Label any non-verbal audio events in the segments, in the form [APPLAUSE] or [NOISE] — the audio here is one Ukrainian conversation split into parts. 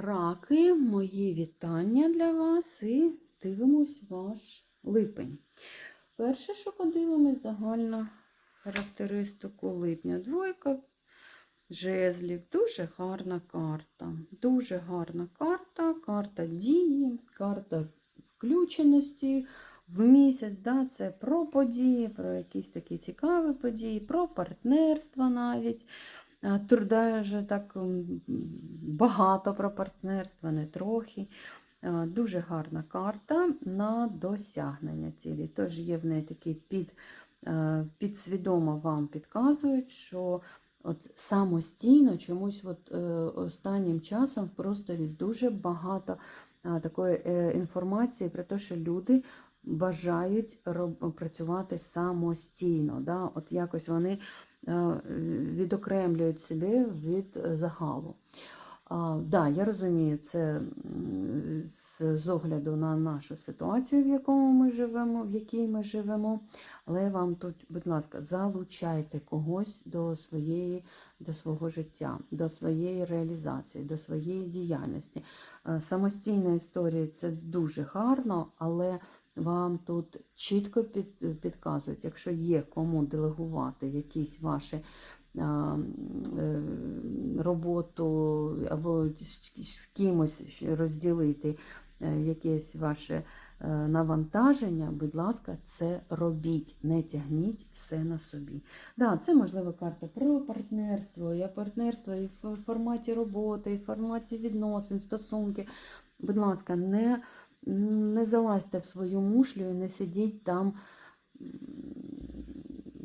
Раки, мої вітання для вас і дивимось ваш липень. Перше, що подивимось, загальна характеристику липня. Двойка жезлів. Дуже гарна карта. Дуже гарна карта, карта дії, карта включеності в місяць. Да? Це про події, про якісь такі цікаві події, про партнерство навіть. А, Тут даже так багато про партнерство, не трохи. Дуже гарна карта на досягнення цілі. Тож є в неї такі під, е, підсвідомо вам підказують, що от самостійно чомусь от, е, останнім часом в просторі дуже багато такої е, інформації про те, що люди бажають працювати самостійно. Да? От якось вони е, відокремлюють себе від загалу. А, да, я розумію, це з, з огляду на нашу ситуацію, в якому ми живемо, в якій ми живемо. Але вам тут, будь ласка, залучайте когось до своєї, до свого життя, до своєї реалізації, до своєї діяльності. Е, Самостійна історія це дуже гарно, але вам тут чітко під, підказують, якщо є кому делегувати якісь ваші е, роботу або з кимось розділити е, якесь ваше е, навантаження, будь ласка, це робіть, не тягніть все на собі. Да, це можливо карта про партнерство, я партнерство і в форматі роботи, і в форматі відносин, стосунки. Будь ласка, не, не залазьте в свою мушлю і не сидіть там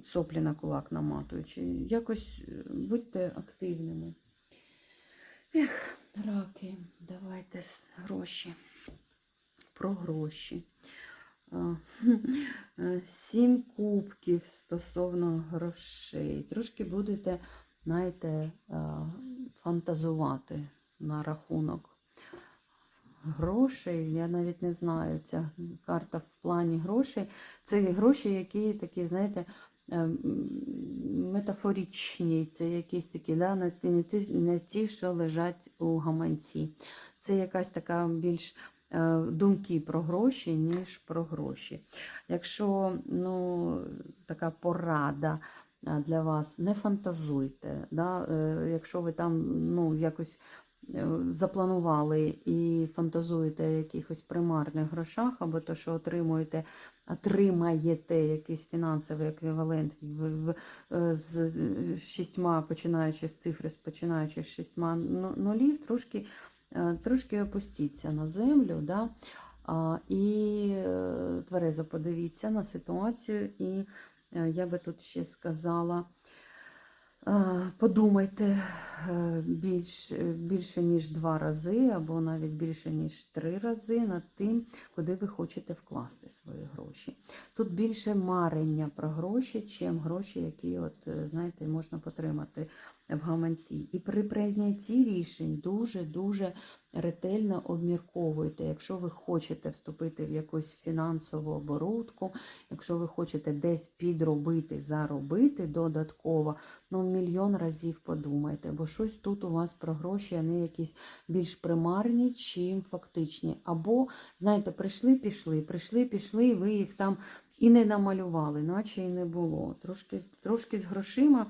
соплі на кулак наматуючи. Якось е, будьте активними. Ех, раки, давайте гроші. Про гроші. [LAUGHS] Е, Сім кубків стосовно грошей. Трошки будете, знаєте, фантазувати на рахунок грошей. Я навіть не знаю, ця карта в плані грошей. Це гроші, які такі, знаєте, е, м, метафоричні, це якісь такі, да, не, ті, не, ті, що лежать у гаманці. Це якась така більш е, думки про гроші, ніж про гроші. Якщо ну, така порада для вас, не фантазуйте. Да? Е, Якщо ви там ну, якось е, запланували і фантазуєте о якихось примарних грошах, або то, що отримуєте, отримаєте якийсь фінансовий еквівалент в, в, е, з е, шістьма, починаючи з цифри, починаючи з шістьма ну- нулів, трошки, е, трошки опустіться на землю. Да? І е, тверезо подивіться на ситуацію, і е, я би тут ще сказала. Подумайте е, більш, більше, ніж два рази, або навіть більше, ніж три рази над тим, куди ви хочете вкласти свої гроші. Тут більше марення про гроші, чим гроші, які, от, е, знаєте, можна потримати в гаманці. І при прийнятті рішень дуже-дуже ретельно обмірковуйте, якщо ви хочете вступити в якусь фінансову оборудку, якщо ви хочете десь підробити, заробити додатково, ну мільйон разів подумайте, бо щось тут у вас про гроші, вони якісь більш примарні, чим фактичні. Або, знаєте, прийшли, пішли, прийшли, пішли, і ви їх там і не намалювали, наче і не було. Трошки, трошки з грошима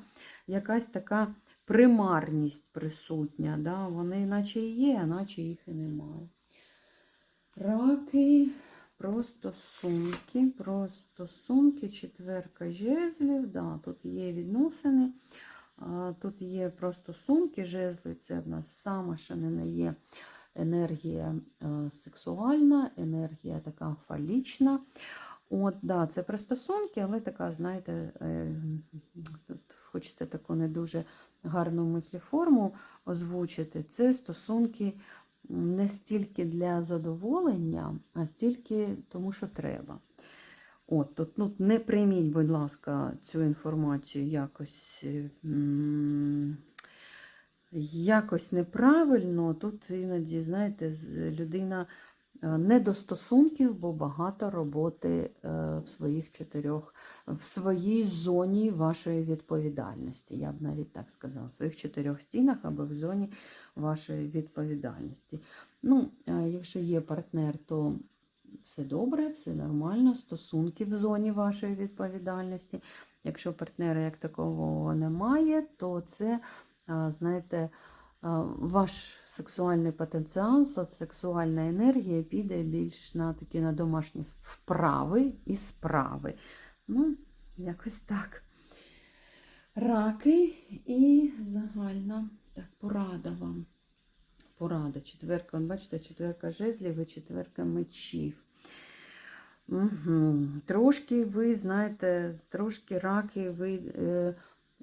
якась така примарність присутня. Да? Вони наче і є, а наче їх і немає. Раки про стосунки, про стосунки, четверка жезлів, да, тут є відносини, тут є про стосунки, жезли, це в нас саме, що не на є енергія е, сексуальна, енергія така фалічна. От, да, це про стосунки, але така, знаєте, е, тут хочеться таку не дуже гарну мисліформу озвучити. Це стосунки не стільки для задоволення, а стільки тому, що треба. От, тут ну, не прийміть, будь ласка, цю інформацію якось, е, якось неправильно. Тут іноді, знаєте, людина не до стосунків, бо багато роботи е, в своїх чотирьох, в своїй зоні вашої відповідальності. Я б навіть так сказала, в своїх чотирьох стінах або в зоні вашої відповідальності. Ну, е, якщо є партнер, то все добре, все нормально, стосунки в зоні вашої відповідальності. Якщо партнера як такого немає, то це, знаєте, ваш сексуальний потенціал, сексуальна енергія піде більш на такі на домашні вправи і справи. Ну, якось так. Раки і загальна так, порада вам. Порада. Четверка, от бачите, четверка жезлів і четверка мечів. Угу. Трошки ви знаєте, трошки раки ви е,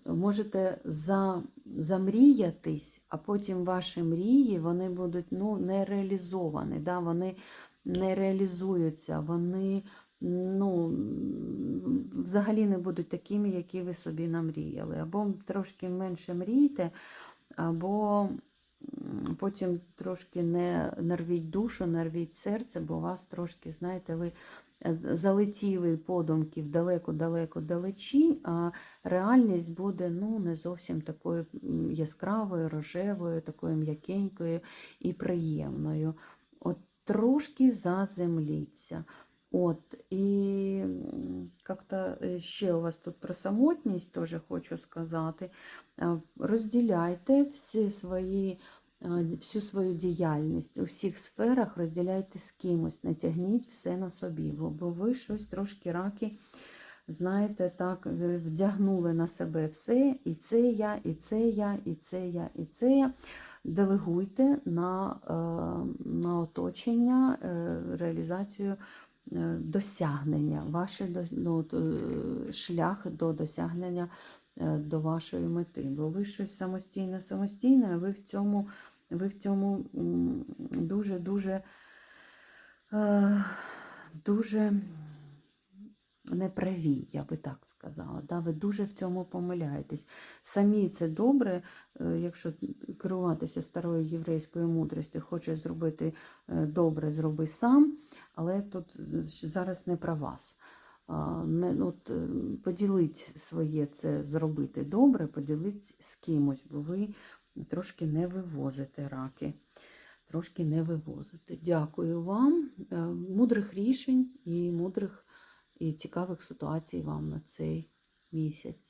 можете за, замріятись, а потім ваші мрії вони будуть ну, не реалізовані. Да? Вони не реалізуються, вони ну, взагалі не будуть такими, які ви собі намріяли. Або трошки менше мрійте, або потім трошки не нарвіть душу, нарвіть серце, бо вас трошки, знаєте, ви залетіли подумків далеко-далеко далечінь, а реальність буде ну, не зовсім такою яскравою, рожевою, такою м'якенькою і приємною. От трошки заземліться. От, і м, как-то е, ще у вас тут про самотність теж хочу сказати. Розділяйте всі свої, всю свою діяльність у всіх сферах, розділяйте з кимось, не тягніть все на собі, бо, ви щось трошки раки, знаєте, так, ви вдягнули на себе все, і це я, і це я, і це я, і це я. Делегуйте на, е, на оточення е, реалізацію е, досягнення, ваш ну, е, шлях до досягнення е, до вашої мети. Бо ви щось самостійне, самостійне, а ви в цьому, ви в цьому дуже-дуже е, дуже неправі, я би так сказала. Да? Ви дуже в цьому помиляєтесь. Самі це добре, е, якщо керуватися старою єврейською мудрістю, хочеш зробити е, добре, зроби сам, але тут зараз не про вас. Не, от, е, поділіть своє це зробити добре, поділіть з кимось, бо ви трошки не вивозити раки. Трошки не вивозити. Дякую вам. Е, Мудрих рішень і мудрих і цікавих ситуацій вам на цей місяць.